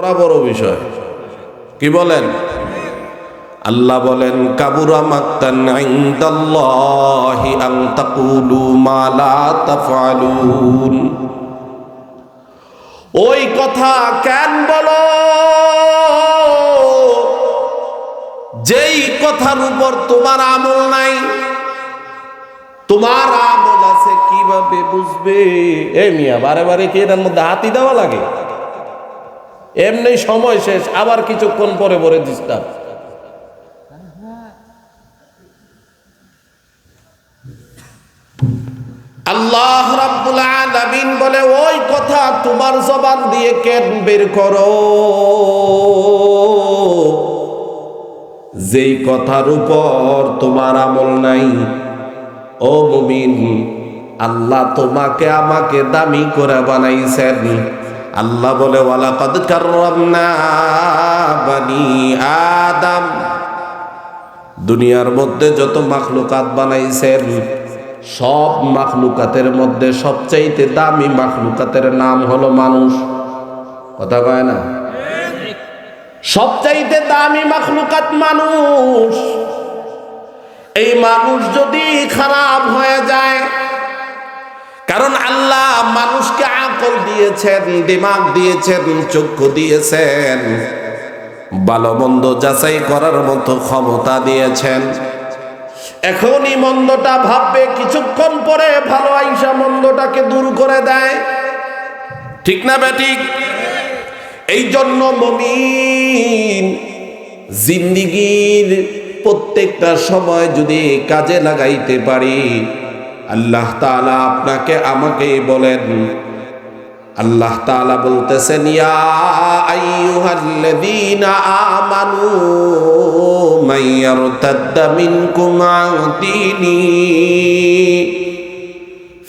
বড় বড় বিষয়। কি বলেন? আল্লাহ বলেন, কাবুরা মাক্তান ইনদাল্লাহি আন তাকুলু মা লা তাফআলুন। ওই কথা কেন বলো? যেই কথার উপর তোমার আমল নাই, তোমার আমল আছে কীভাবে বুঝবে? এ মিয়া, বারে বারে কি এটার মধ্যে হাতি দেওয়া লাগে? এমনি সময় শেষ, আবার কিছুক্ষণ পরে পরে ডিস্টার্ব আল্লাহ রাব্বুল বলে, ওই কথা তোমার জবান দিয়ে কেন বের করো? যেই কথার উপর তোমার আমল নাই, ও মুমিন, আল্লাহ তোমাকে আমাকে দামি করে বানাইছেন। আল্লাহ বলে, ওয়ালাকাদ আদম। দুনিয়ার মধ্যে যত মাখলুকাত বানাইছেন, সব মাখলুকাতের মধ্যে সবচাইতে দামি মাখলুকাতের নাম হলো মানুষ। কথা কয় না? সবচাইতে দামি মাখলুকাত মানুষ। এই মানুষ যদি খারাপ হয়ে যায়, কারণ আল্লাহ মানুষকে আকল দিয়েছেন, দিমাগ দিয়েছেন, চক্ষু দিয়েছেন। ভালো মন্দ যাচাই করার মতো ক্ষমতা দিয়েছেন। এখনই মন্দটা ভাববে, কিছুক্ষণ পরে ভালো আইসা মন্দটাকে দূর করে দেয়। ঠিক না বেঠিক এই জন্য মমিন জিন্দিগির প্রত্যেকটা সময় যদি কাজে লাগাইতে পারি, আল্লাহ তাআলা আপনাকে আমাকে বলেন আল্লাহ তাআলা বলতেছেন ইয়া আইয়ুহাল্লাযীনা আমানু মাইয়ারতাদ্দা মিনকুম আন দীনি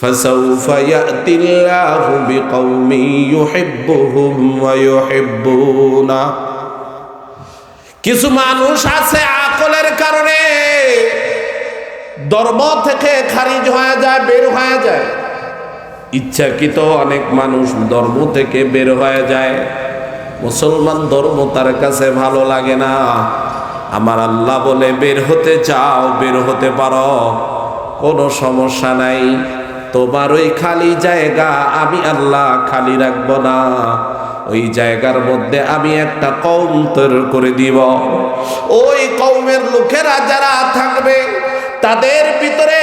فسوف يأتي الله بقوم يحبهم ويحبونه কিছু মানুষ আছে আকলের কারণে ধর্ম থেকে খারিজ হয়ে যায় বের হয়ে যায় ইচ্ছাকৃত অনেক মানুষ ধর্ম থেকে বের হয়ে যায়। মুসলমান ধর্ম তার কাছে ভালো লাগে না। আমার আল্লাহ বলে, বের হতে চাও, বের হতে পারো। কোনো সমস্যা নাই। তোমার ওই খালি জায়গা আমি আল্লাহ খালি রাখব না। ওই জায়গার মধ্যে আমি একটা কৌম তৈরি করে দিব। ওই কৌমের লোকেরা যারা থাকবে, তাদের ভিতরে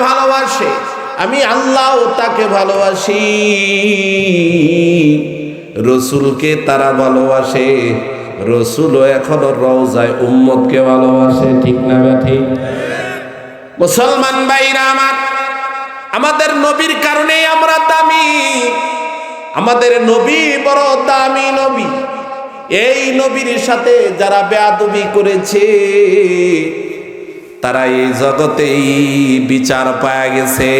ভালোবাসে। আমি আল্লাহ তাকে ভালোবাসি। রসুলকে তারা ভালোবাসে। রসুলও এখনও রওজায় উম্মতকে ভালোবাসে, ঠিক না ঠিক? মুসলমান ভাইরা আমার, আমাদের নবীর কারণে আমরা দামি। আমাদের নবী বড় দামি নবী। এই নবীর সাথে যারা বেয়াদবি করেছে তারা এই জগতেই বিচার পায়া গেছে।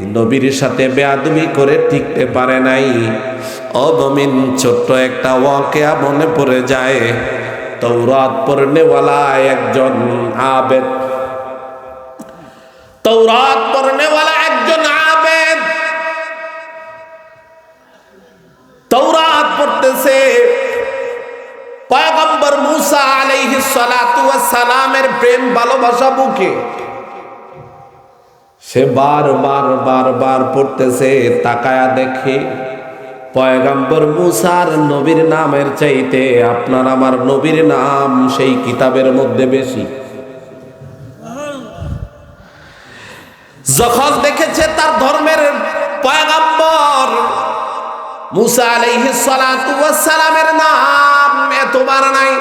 নবীর সাথে বেয়াদবি করে টিকতে পারে নাই। অবমিন ছোট্ট একটা ওয়াকেয়া মনে পড়ে যায়। তৌরাত পড়নেওয়ালা একজন আবেদ। তৌরাত পড়নেওয়ালা একজন আবেদ। তৌরাত পড়তেছে মুসা আলাইহিস সালাতু সালামের প্রেম ভালোবাসা বুকে। সে বার বার বার বার পড়তেছে, তাকায়া দেখে পয়গাম্বর মুসার নবীর নামের চাইতে আপনার আমার নবীর নাম সেই কিতাবের মধ্যে বেশি। যখন দেখেছে তার ধর্মের পয়গাম্বর মুসা আলাইহিস সালাতু সালামের নাম এতবার নাই।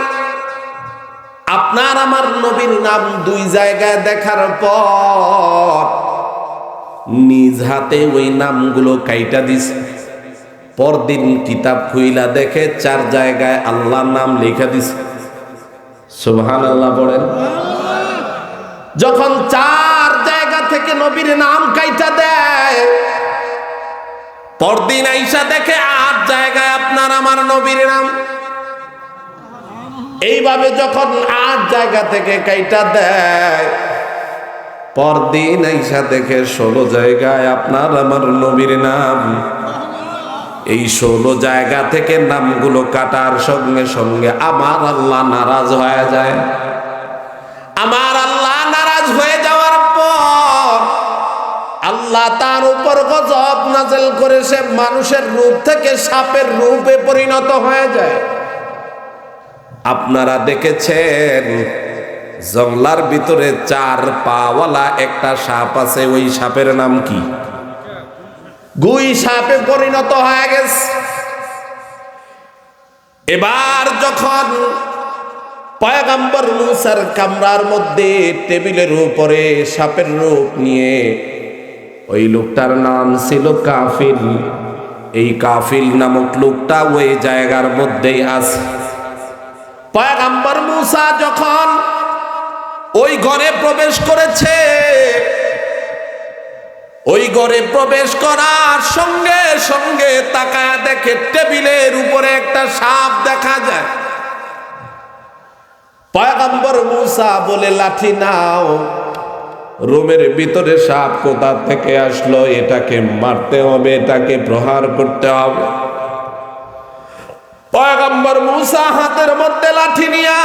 আপনার আমার নবীর নাম দুই জায়গায় দেখার পর নিজ হাতে ওই নামগুলো কাইটা দিছে পরদিন কিতাব খুইলা দেখে চার জায়গায় আল্লাহর নাম লেখা দিছে সুবহান আল্লাহ পড়েন যখন চার জায়গা থেকে নবীর নাম কাইটা দেয়, পরদিন আইসা দেখে আট জায়গায় আপনার আমার নবীর নাম এইভাবে যখন আট জায়গা থেকে কাইটা দেয়, পরদিন আইসা দেখে ষোলো জায়গায় আপনার আমার নবীর নাম। এই ষোলো জায়গা থেকে নামগুলো কাটার সঙ্গে সঙ্গে আমার আল্লাহ নারাজ হয়ে যায়। আমার আল্লাহ নারাজ হয়ে যাওয়ার পর আল্লাহ তার উপর গজব নাজেল করে সে মানুষের রূপ থেকে সাপের রূপে পরিণত হয়ে যায়। আপনারা দেখেছেন? জংলার ভিতরে চার পাওয়ালা একটা সাপ আছে, ওই সাপের নাম কি? গুই সাপে পরিণত হয়ে গেছে। এবার যখন পয়গাম্বর মুসার কামরার মধ্যে টেবিলের উপরে সাপের রূপ নিয়ে, ওই লোকটার নাম ছিল কাফিল। এই কাফিল নামক লোকটা ওই জায়গার মধ্যেই আছে। পয়গাম্বর মুসা যখন ওই ঘরে প্রবেশ করেছে, ওই ঘরে প্রবেশ করার সঙ্গে সঙ্গে তাকায় দেখে টেবিলের উপরে একটা সাপ দেখা যায়। পয়গাম্বর মুসা বলে, লাঠি নাও, রুমের ভিতরে সাপ কোথা থেকে আসলো? এটাকে মারতে হবে, এটাকে প্রহার করতে হবে। পয়গম্বর মুসা হাতের মধ্যে লাঠি নিয়া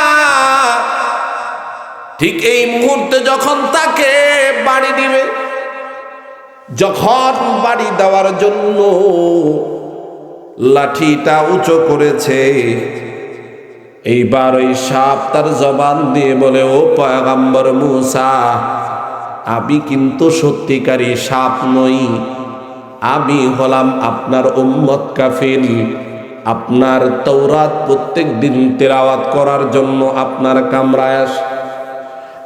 ঠিক এই মুহূর্তে যখন তাকে বাড়ি দিবে, যখন বাড়ি দেওয়ার জন্য লাঠিটা উঁচু করেছে, এইবার ওই সাপ তার জবান দিয়ে বলে, ও পয়গম্বর মুসা, আমি কিন্তু সত্যিকারী সাপ নই, আমি হলাম আপনার উম্মত কাফিল আপনার তৌরাত প্রত্যেক দিন তেলাওয়াত করার জন্য আপনার কামরায় আস।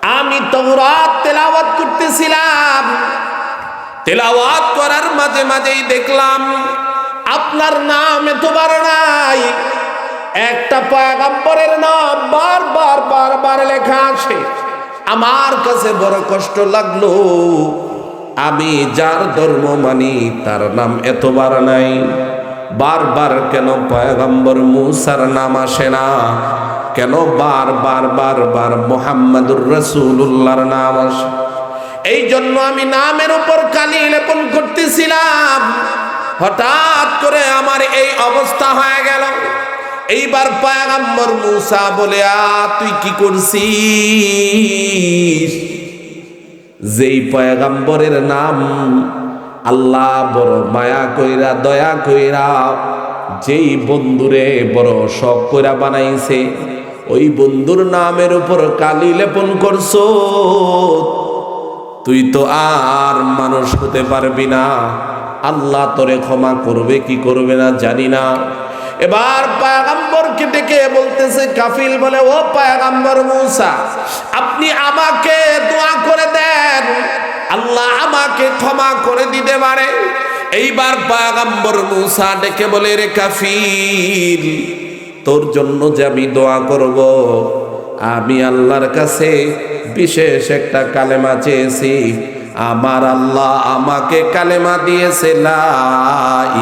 আমি তৌরাত তেলাওয়াত করতেছিলাম। তেলাওয়াত করার মাঝে মাঝেই দেখলাম, আপনার নাম এতবার নাই। একটা পয়গাম্বরের নাম বারবার বারবার লেখা আছে। আমার কাছে বড় কষ্ট লাগল। আমি যার ধর্ম মানি তার নাম এতবার নাই। বারবার কেন পয়গম্বর মুসার নাম আসে না? কেন বার বার বার বার মোহাম্মদুর রসুল্লাহর নাম আসে? এই জন্য আমি নামের উপর কালি লেপন করতেছিলাম। হঠাৎ করে আমার এই অবস্থা হয়ে গেল। এইবার পায়গাম্বর মুসা বলে, আ, তুই কি করছিস? যেই পয়গাম্বরের নাম আল্লাহ বড় মায়া কইরা, দয়া কইরা যেই বন্ধুরে বড় শখ কইরা বানাইছে, ওই বন্ধুর নামের উপর কালি লেপন করছ। তুই তো আর মানুষ হতে পারবি না। আল্লাহ তোরে ক্ষমা করবে, কি করবে না জানি না। এবার পায়গাম্বরকে ডেকে বলতেছে কাফিল, বলে, ও পায়গাম্বর মুসা, আপনি আমাকে দোয়া করে দেন। আল্লাহ আমাকে ক্ষমা করে দিতে পারে। এইবার পায়গাম্বর মুসা ডেকে বলে, রে কাফিল তোর জন্য যে আমি দোয়া করব, আমি আল্লাহর কাছে বিশেষ একটা কালেমা চেয়েছি। আমার আল্লাহ আমাকে কালেমা দিয়েছে, লা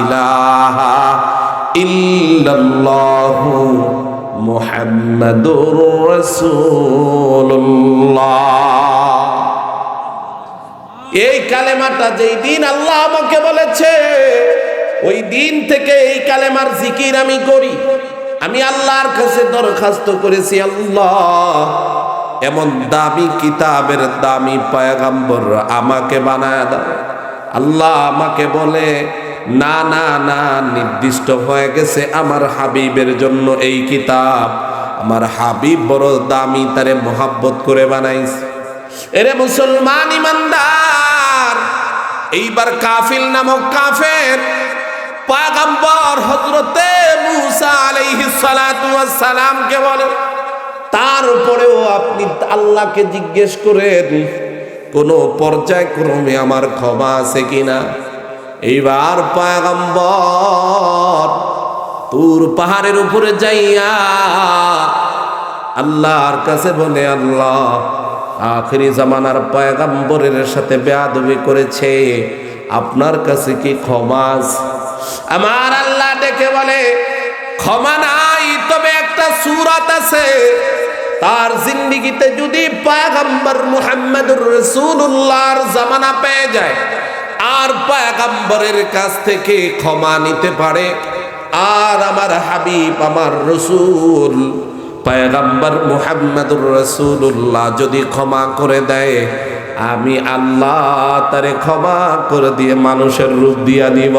ইলাহা এই কালেমাটা যেই দিন আল্লাহ আমাকে বলেছে, ওই দিন থেকে এই কালেমার জিকির আমি করি। আমি আল্লাহর কাছে দরখাস্ত করেছি, আল্লাহ, এমন দামি কিতাবের দামি পয়গাম্বর আমাকে বানায় দাও। আল্লাহ আমাকে বলে, না না না, নির্দিষ্ট হয়ে গেছে আমার হাবিবের জন্য এই কিতাব। আমার হাবিব বড় দামি, তারে মোহাব্বত করে বানাইছে। এরে মুসলমান ইমানদার এইবার কাফিল নামক কাফের পাগম্বর হজরতে মুসা সালামকে বলে তারপরেও আপনি আল্লাহকে জিজ্ঞেস করেন, কোন পর্যায়ক্রমে আমার ক্ষমা আছে কিনা? এইবার পায়গম্বর তুর পাহাড়ের উপরে যাইয়া আল্লাহর কাছে বলে, আল্লাহ আখরি জামানার পয়গাম্বরের সাথে বেয়াদবি করেছে। আপনার কাছে কি ক্ষমা আমার আল্লাহ ডেকে বলে, ক্ষমা নাই, তবে একটা সুরাত আছে। তার জিন্দিগিতে যদি পায়গাম্বর মুহাম্মদুর রসুল্লাহর জামানা পেয়ে যায়, আর পায়গাম্বরের কাছ থেকে ক্ষমা নিতে পারে, আর আমার হাবিব, আমার রসুল পায়গাম্বর মুহাম্মদুর রসুল্লাহ যদি ক্ষমা করে দেয়, আমি আল্লাহ তারে ক্ষমা করে দিয়ে মানুষের রূপ দিয়া দিব